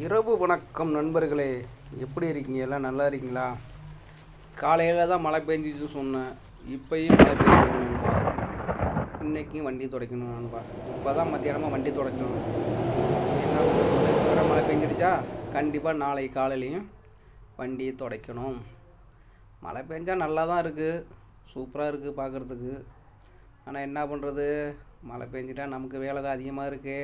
இரவு வணக்கம் நண்பர்களே. எப்படி இருக்கீங்க? எல்லாம் நல்லா இருக்கீங்களா? காலையில் தான் மழை பெஞ்சிச்சு சொன்னேன். இப்போயும் மழை பெஞ்சிருக்கு நண்பா. இன்றைக்கும் வண்டி துடைக்கணும் நண்பா. இப்போ தான் மத்தியானமாக வண்டி துடைச்சோம். என்ன மழை பெஞ்சிடுச்சா? கண்டிப்பாக நாளை காலையிலையும் வண்டி துடைக்கணும். மழை பெஞ்சால் நல்லா தான் இருக்குது சூப்பராக இருக்குது பார்க்குறதுக்கு ஆனால் என்ன பண்ணுறது மழை பெஞ்சிட்டா நமக்கு வேலை அதிகமாக இருக்கே.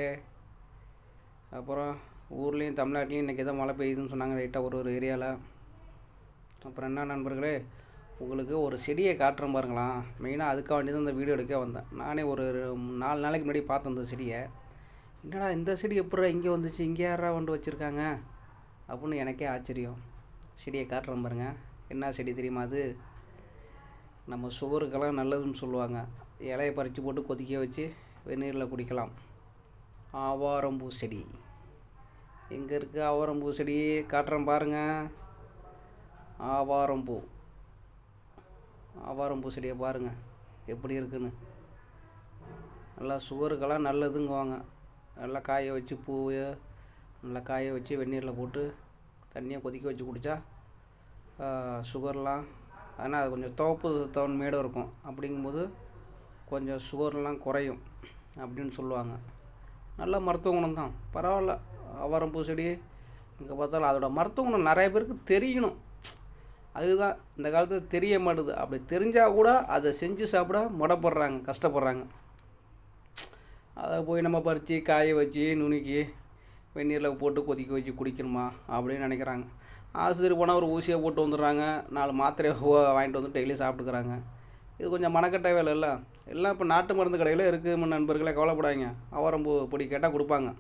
அப்புறம் ஊர்லேயும் தமிழ்நாட்டிலையும் இன்றைக்கி தான் மழை பெய்யுதுன்னு சொன்னாங்க ரைட்டாக ஒரு ஒரு ஏரியாவில் அப்புறம் என்ன நண்பர்களே உங்களுக்கு ஒரு செடியை காட்டுறேன் பாருங்களாம் மெயினாக அதுக்காக வேண்டி தான் இந்த வீடியோ எடுக்க வந்தேன். நானே ஒரு நாலு நாளைக்கு முன்னாடி பார்த்தேன் இந்த செடியை. என்னடா இந்த செடி எப்படா இங்கே வந்துச்சு இங்கே யாரா வந்து வச்சுருக்காங்க? அப்படின்னு எனக்கே ஆச்சரியம். செடியை காட்டுறேன் பாருங்க. என்ன செடி தெரியுமா அது? நம்ம சுகருக்கெல்லாம் நல்லதுன்னு சொல்லுவாங்க. இலையை பறித்து போட்டு கொதிக்க வச்சு வெந்நீரில் குடிக்கலாம். ஆவாரம்பூ செடி. எங்கே இருக்குது ஆவாரம்பூ செடி காட்டுறேன் பாருங்கள் ஆவாரம்பூ. ஆவாரம்பூ செடியை பாருங்கள் எப்படி இருக்குன்னு. நல்லா சுகருக்கெல்லாம் நல்லதுங்குவாங்க. நல்லா காய வச்சு பூவை நல்லா காய வச்சு வெந்நீரில் போட்டு தண்ணியை கொதிக்க வச்சு குடித்தா சுகர்லாம் ஆனால் அது கொஞ்சம் துவப்பு தன்மையோடு இருக்கும். அப்படிங்கும்போது கொஞ்சம் சுகர்லாம் குறையும் அப்படின்னு சொல்லுவாங்க. நல்ல மருத்துவ குணம் தான் பரவாயில்ல. அவரம்பூ செடி இங்கே பார்த்தாலும் அதோட மருத்துவ நிறைய பேருக்கு தெரியணும். அதுதான் இந்த காலத்தில் தெரிய மாட்டுது. அப்படி தெரிஞ்சால் கூட அதை செஞ்சு சாப்பிட முடப்படுறாங்க கஷ்டப்படுறாங்க. அதை போய் நம்ம பறித்து காய வச்சு நுணுக்கி வெந்நீரில் போட்டு கொதிக்க வச்சு குடிக்கணுமா அப்படின்னு நினைக்கிறாங்க. ஆஸ்பத்திரி போனால் ஒரு ஊசியை போட்டு வந்துடுறாங்க. நாலு மாத்திரையை வாங்கிட்டு வந்து டெய்லி சாப்பிட்டுக்கிறாங்க. இது கொஞ்சம் மனக்கட்ட வேலை இல்லை எல்லாம் இப்போ நாட்டு மருந்து கடையில் இருக்குது நண்பர்களே கவலைப்படாங்க அவரம்பூ பொடி கேட்டால் கொடுப்பாங்க.